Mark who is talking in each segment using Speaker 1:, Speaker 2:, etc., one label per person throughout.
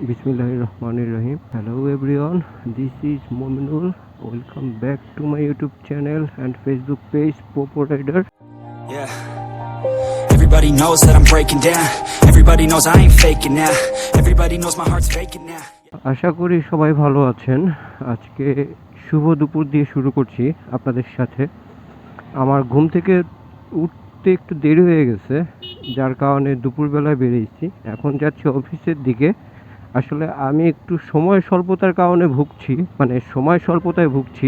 Speaker 1: Rahmanir Rahim. Hello everyone, this is Mominul. Welcome back to my YouTube channel and Facebook page Popo Rider.
Speaker 2: Yeah. Everybody knows that I'm breaking down. Everybody knows I ain't faking now. Everybody knows my heart's faking now.
Speaker 1: আশা করি সবাই ভালো আছেন আজকে শুভ দুপুর দিয়ে শুরু করছি আপনাদের সাথে আমার ঘুম থেকে উঠতে একটু দেরি হয়ে গেছে যার কারণে দুপুরবেলায় বেরিয়েছি এখন যাচ্ছি অফিসের দিকে আসলে আমি একটু সময় স্বল্পতার কারণে ভুগছি মানে সময় স্বল্পতায় ভুগছি,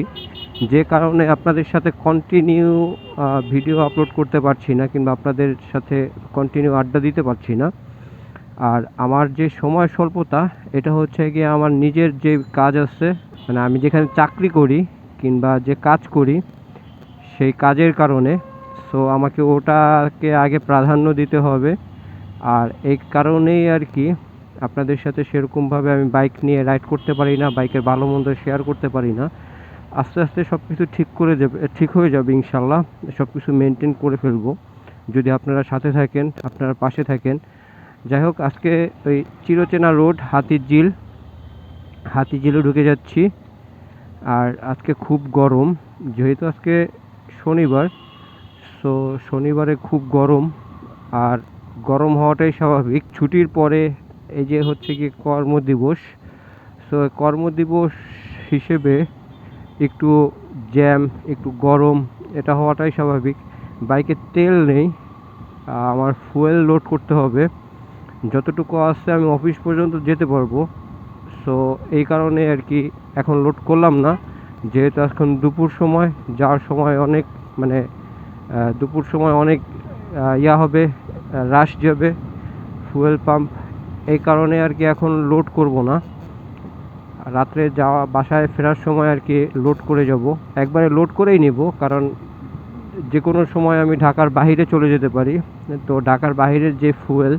Speaker 1: যে কারণে আপনাদের সাথে কন্টিনিউ ভিডিও আপলোড করতে পারছি না কিংবা আপনাদের সাথে কন্টিনিউ আড্ডা দিতে পারছি না। আর আমার যে সময় স্বল্পতা, এটা হচ্ছে গিয়ে আমার নিজের যে কাজ আছে মানে আমি যেখানে চাকরি করি কিংবা যে কাজ করি, সেই কাজের কারণে। সো আমাকে ওটাকে আগে প্রাধান্য দিতে হবে। আর এই কারণেই আর কি আপনাদের সাথে সেরকমভাবে আমি বাইক নিয়ে রাইড করতে পারি না বাইকের ভালো মন্দ শেয়ার করতে পারি না। আস্তে আস্তে সব কিছু ঠিক করে যাবে ঠিক হয়ে যাবে ইনশাল্লাহ সব কিছু মেনটেন করে ফেলব। যদি আপনারা সাথে থাকেন, আপনারা পাশে থাকেন। যাই হোক, আজকে ওই চিরচেনা রোড হাতির ঝিল হাতির ঝিলে ঢুকে যাচ্ছি। আর আজকে খুব গরম, যেহেতু আজকে শনিবার সো শনিবারে খুব গরম। আর গরম হওয়াটাই স্বাভাবিক। ছুটির পরে এই যে হচ্ছে কি কর্ম কর্মদিবস সো কর্মদিবস হিসেবে একটু জ্যাম, একটু গরম, এটা হওয়াটাই স্বাভাবিক। বাইকে তেল নেই আমার ফুয়েল লোড করতে হবে। যতটুকু আসছে আমি অফিস পর্যন্ত যেতে পারব। সো এই কারণে আর কি এখন লোড করলাম না। যেহেতু এখন দুপুর সময়, যাওয়ার সময় অনেক মানে দুপুর সময় অনেক ইয়া হবে রাশ যাবে। ফুয়েল পাম্প এই কারণে আর কি এখন লোড করব না। রাত্রে যাওয়া, বাসায় ফেরার সময় আর কি লোড করে যাব। একবারে লোড করেই নিব, কারণ যে কোনো সময় আমি ঢাকার বাইরে চলে যেতে পারি। তো ঢাকার বাইরের যে ফুয়েল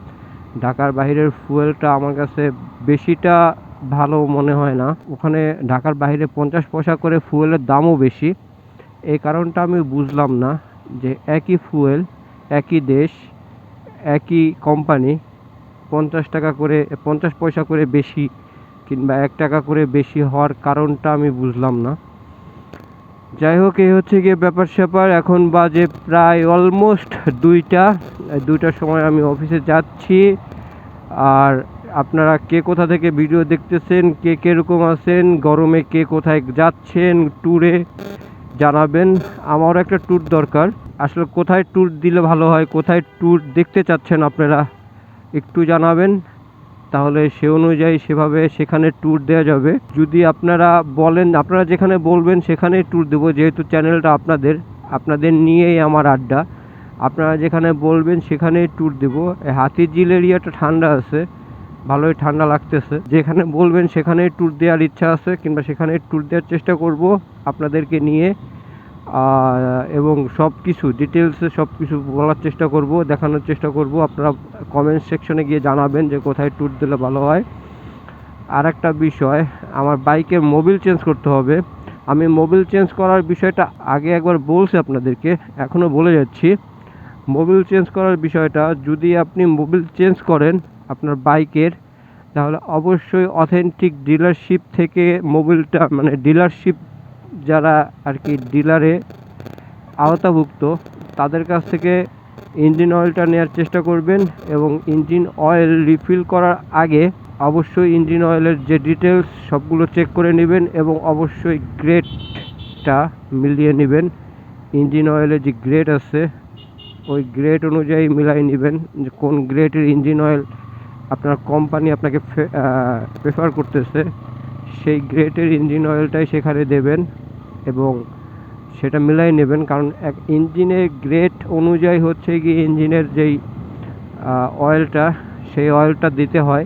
Speaker 1: ঢাকার বাইরের ফুয়েলটা আমার কাছে বেশিটা ভালো মনে হয় না। ওখানে ঢাকার বাইরে পঞ্চাশ পয়সা করে ফুয়েলের দামও বেশি। এই কারণটা আমি বুঝলাম না যে একই ফুয়েল একই দেশ, একই কোম্পানি পঞ্চাশ টাকা করে, পঞ্চাশ পয়সা করে বেশি কিংবা এক টাকা করে বেশি হওয়ার কারণটা আমি বুঝলাম না। যাই হোক, এই হচ্ছে গিয়ে ব্যাপার স্যাপার। এখন বাজে প্রায় অলমোস্ট দুইটা। দুইটার সময় আমি অফিসে যাচ্ছি। আর আপনারা কে কোথা থেকে ভিডিও দেখতেছেন, কে কীরকম আছেন, গরমে কে কোথায় যাচ্ছেন ট্যুরে জানাবেন। আমারও একটা ট্যুর দরকার। আসলে কোথায় ট্যুর দিলে ভালো হয়, কোথায় ট্যুর দেখতে চাচ্ছেন আপনারা? একটু জানাবেন, তাহলে সে অনুযায়ী সেভাবে সেখানে ট্যুর দেওয়া যাবে। যদি আপনারা বলেন, আপনারা যেখানে বলবেন সেখানে ট্যুর দেবো, যেহেতু চ্যানেলটা আপনাদের আপনাদের নিয়েই আমার আড্ডা। আপনারা যেখানে বলবেন সেখানেই ট্যুর দেবো। হাতিঝিল এরিয়াটা ঠান্ডা আছে, ভালোই ঠান্ডা লাগতেছে। যেখানে বলবেন সেখানেই ট্যুর দেওয়ার ইচ্ছা আছে, কিংবা সেখানে ট্যুর দেওয়ার চেষ্টা করব আপনাদেরকে নিয়ে। এবং সব কিছু ডিটেলসে সব কিছু বলার চেষ্টা করব, দেখানোর চেষ্টা করব। আপনারা কমেন্ট সেকশনে গিয়ে জানাবেন যে কোথায় ট্যুর দিলে ভালো হয়। আর একটা বিষয়, আমার বাইকের মোবিল চেঞ্জ করতে হবে। আমি মোবিল চেঞ্জ করার বিষয়টা আগে একবার বলছি আপনাদেরকে এখনও বলে যাচ্ছি। মোবিল চেঞ্জ করার বিষয়টা, যদি আপনি মোবিল চেঞ্জ করেন আপনার বাইকের তাহলে অবশ্যই অথেন্টিক ডিলারশিপ থেকে মোবিলটা মানে ডিলারশিপ যারা আর কি ডিলারে আওতাভুক্ত, তাদের কাছ থেকে ইঞ্জিন অয়েলটা নেওয়ার চেষ্টা করবেন এবং ইঞ্জিন অয়েল রিফিল করার আগে অবশ্যই ইঞ্জিন অয়েলের যে ডিটেলস সবগুলো চেক করে নেবেন এবং অবশ্যই গ্রেডটা মিলিয়ে নেবেন। ইঞ্জিন অয়েলের যে গ্রেড আছে, ওই গ্রেড অনুযায়ী মিলাই নেবেন যে কোন গ্রেডের ইঞ্জিন অয়েল আপনার কোম্পানি আপনাকে প্রেফার করতেছে। সেই গ্রেডের ইঞ্জিন অয়েলটাই সেখানে দেবেন। এবং সেটা মিলাই নেবেন, কারণ এক ইঞ্জিনের গ্রেড অনুযায়ী হচ্ছে কি ইঞ্জিনের যেই অয়েলটা সেই অয়েলটা দিতে হয়।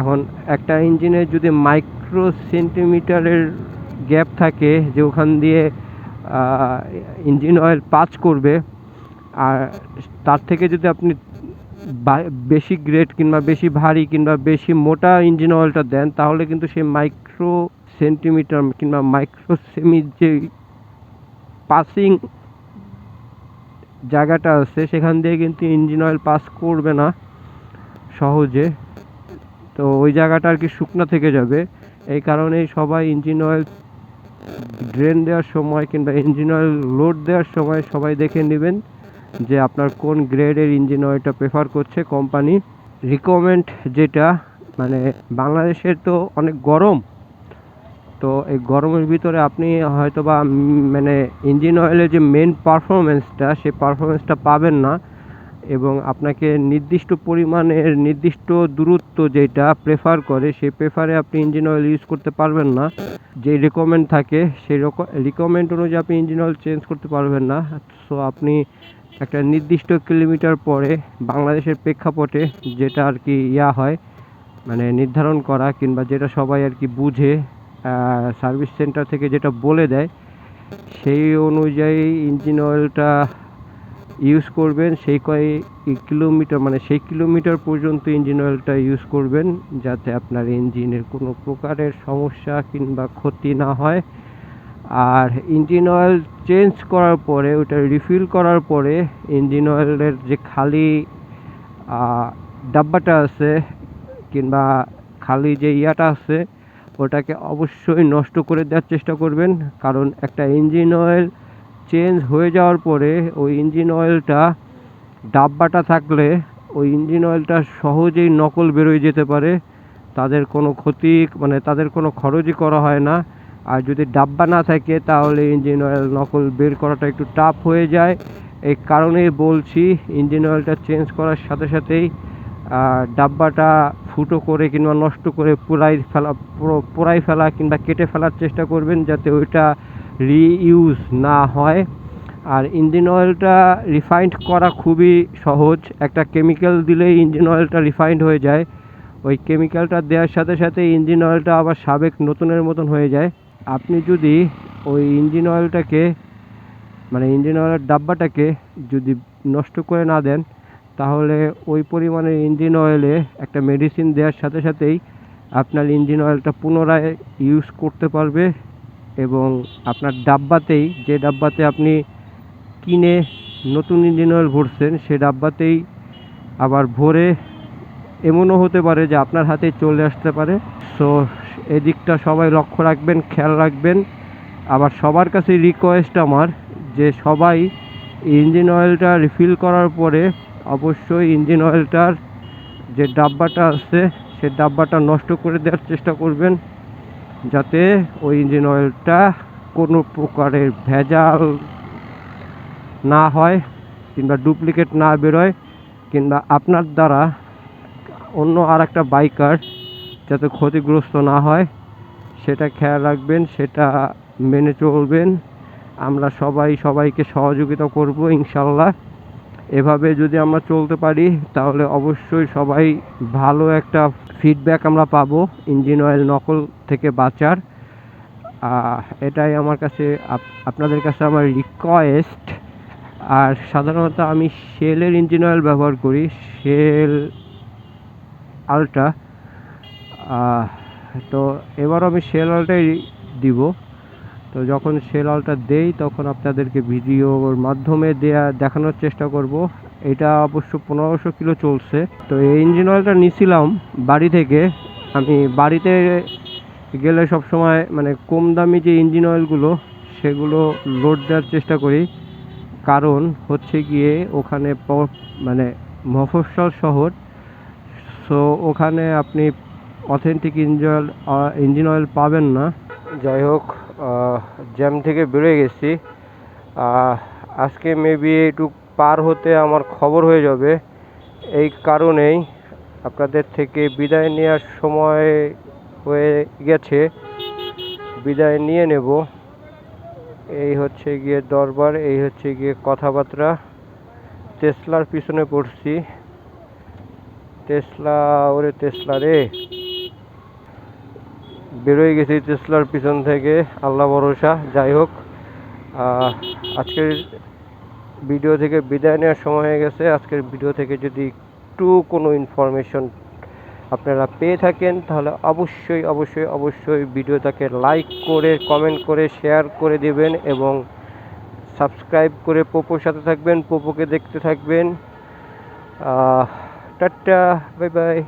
Speaker 1: এখন একটা ইঞ্জিনের যদি মাইক্রো সেন্টিমিটারের গ্যাপ থাকে, যে ওখান দিয়ে ইঞ্জিন অয়েল পাস করবে, আর তার থেকে যদি আপনি বেশি গ্রেড কিংবা বেশি ভারী কিংবা বেশি মোটা ইঞ্জিন অয়েলটা দেন, তাহলে কিন্তু সেই মাইক্রো সেন্টিমিটার কিংবা মাইক্রো সেমি যে পাসিং জায়গাটা আছে, সেখান দিয়ে কিন্তু ইঞ্জিন অয়েল পাস করবে না সহজে। তো ওই জায়গাটা আর কি শুকনো থেকে যাবে। এই কারণেই সবাই ইঞ্জিন অয়েল ড্রেন দেওয়ার সময় কিংবা ইঞ্জিন অয়েল লোড দেওয়ার সময় সবাই দেখে নেবেন। যে আপনার কোন গ্রেডের ইঞ্জিন অয়েলটা প্রেফার করছে কোম্পানি রিকমেন্ড যেটা মানে বাংলাদেশের তো অনেক গরম, তো এই গরমের ভিতরে আপনি হয়তো বা মানে ইঞ্জিন অয়েলের যে মেন পারফরমেন্সটা সেই পারফরমেন্সটা পাবেন না এবং আপনাকে নির্দিষ্ট পরিমাণের, নির্দিষ্ট দূরত্ব যেটা প্রেফার করে, সেই প্রেফারে আপনি ইঞ্জিন অয়েল ইউজ করতে পারবেন না। যে রিকমেন্ড থাকে, সেই রিকমেন্ড অনুযায়ী আপনি ইঞ্জিন অয়েল চেঞ্জ করতে পারবেন না। সো আপনি একটা নির্দিষ্ট কিলোমিটার পরে বাংলাদেশের প্রেক্ষাপটে যেটা আর কি ইয়া হয় মানে নির্ধারণ করা কিংবা যেটা সবাই আর কি বুঝে সার্ভিস সেন্টার থেকে যেটা বলে দেয়, সেই অনুযায়ী ইঞ্জিন অয়েলটা ইউজ করবেন। সেই কয় কিলোমিটার মানে সেই কিলোমিটার পর্যন্ত ইঞ্জিন অয়েলটা ইউজ করবেন, যাতে আপনার ইঞ্জিনের কোনো প্রকারের সমস্যা কিংবা ক্ষতি না হয়। আর ইঞ্জিন অয়েল চেঞ্জ করার পরে, ওটা রিফিল করার পরে ইঞ্জিন অয়েলের যে খালি ডাব্বাটা আছে কিংবা খালি যে ইয়াটা আছে, ওটাকে অবশ্যই নষ্ট করে দেওয়ার চেষ্টা করবেন। কারণ একটা ইঞ্জিন অয়েল চেঞ্জ হয়ে যাওয়ার পরে, ওই ইঞ্জিন অয়েলটা ডাব্বাটা থাকলে, ওই ইঞ্জিন অয়েলটা সহজেই নকল বেরোয় যেতে পারে। তাদের কোনো ক্ষতি মানে তাদের কোনো খরচই করা হয় না। আর যদি ডাব্বা না থাকে, তাহলে ইঞ্জিন অয়েল নকল বের করাটা একটু টাফ হয়ে যায়। এই কারণেই বলছি, ইঞ্জিন অয়েলটা চেঞ্জ করার সাথে সাথেই ডাব্বাটা ফুটো করে কিংবা নষ্ট করে পুরাই ফেলা, পুরো- পোড়াই ফেলা কিংবা কেটে ফেলার চেষ্টা করবেন যাতে ওইটা রিইউজ না হয়। আর ইঞ্জিন অয়েলটা রিফাইন্ড করা খুবই সহজ। একটা কেমিক্যাল দিলেই ইঞ্জিন অয়েলটা রিফাইন্ড হয়ে যায়। ওই কেমিক্যালটা দেওয়ার সাথে সাথে ইঞ্জিন অয়েলটা আবার সাবেক নতুনের মতন হয়ে যায়। আপনি যদি ওই ইঞ্জিন অয়েলটাকে মানে ইঞ্জিন অয়েলের ডাব্বাটাকে যদি নষ্ট করে না দেন, তাহলে ওই পরিমাণে ইঞ্জিন অয়েলে একটা মেডিসিন দেওয়ার সাথে সাথেই আপনার ইঞ্জিন অয়েলটা পুনরায় ইউজ করতে পারবে এবং আপনার ডাব্বাতেই, যে ডাব্বাতে আপনি কিনে নতুন ইঞ্জিন অয়েল ভরছেন, সে ডাব্বাতেই আবার ভরে, এমনও হতে পারে যে আপনার হাতে চলে আসতে পারে। সো এদিকটা সবাই লক্ষ্য রাখবেন, খেয়াল রাখবেন। আবার সবার কাছে রিকোয়েস্ট আমার যে সবাই ইঞ্জিন অয়েলটা রিফিল করার পরে অবশ্যই ইঞ্জিন অয়েলটার যে ডাব্বাটা আছে, সে ডাব্বাটা নষ্ট করে দেওয়ার চেষ্টা করবেন। যাতে ওই ইঞ্জিন অয়েলটা কোনো প্রকারের ভেজাল না হয় কিংবা ডুপ্লিকেট না বেরোয়, কিংবা আপনার দ্বারা অন্য আর একটা বাইকার যাতে ক্ষতিগ্রস্ত না হয়, সেটা খেয়াল রাখবেন, সেটা মেনে চলবেন। আমরা সবাই সবাইকে সহযোগিতা করব ইনশাল্লাহ এভাবে যদি আমরা চলতে পারি, তাহলে অবশ্যই সবাই ভালো একটা ফিডব্যাক আমরা পাবো ইঞ্জিন অয়েল নকল থেকে বাঁচার। এটাই আমার কাছে, আপ- আপনাদের কাছে আমার রিকোয়েস্ট আর সাধারণত আমি শেলের ইঞ্জিন অয়েল ব্যবহার করি শেল আলট্রা তো এবার আমি শেল অয়েলটাই দিব। তো যখন সেল অলটা দেই, তখন আপনাদেরকে ভিডিওর মাধ্যমে দেয়া, দেখানোর চেষ্টা করব। এটা অবশ্য পনেরোশো কিলো চলছে। তো এই ইঞ্জিন অয়েলটা নিছিলাম বাড়ি থেকে। আমি বাড়িতে গেলে সব সময় মানে কম দামি যে ইঞ্জিন অয়েলগুলো সেগুলো লোড দেওয়ার চেষ্টা করি। কারণ হচ্ছে গিয়ে ওখানে মানে মফস্বল শহর। সো ওখানে আপনি অথেন্টিক ইঞ্জিন ইঞ্জিন অয়েল পাবেন না। যাই হোক জ্যাম থেকে বেরোয় গেছি। আজকে মেবি একটু পার হতে আমার খবর হয়ে যাবে। এই কারণেই আপনাদের থেকে বিদায় নেওয়ার সময় হয়ে গেছে। বিদায় নিয়ে নেব। এই হচ্ছে গিয়ে দরবার, এই হচ্ছে গিয়ে কথাবার্তা। টেসলার পিছনে পড়ছি। টেসলা ওরে টেসলা রে। বেরোয় গেছি টেসলার পিছন থেকে। আল্লাহ ভরসা, যাই হোক। আজকের ভিডিও থেকে বিদায় নেওয়ার সময় হয়ে গেছে। আজকের ভিডিও থেকে যদি একটু কোনো ইনফরমেশন আপনারা পেয়ে থাকেন, তাহলে অবশ্যই অবশ্যই অবশ্যই ভিডিওটাকে লাইক করে কমেন্ট করে শেয়ার করে দেবেন এবং সাবস্ক্রাইব করে পোপোর সাথে থাকবেন, পোপোকে দেখতে থাকবেন। Tata bye bye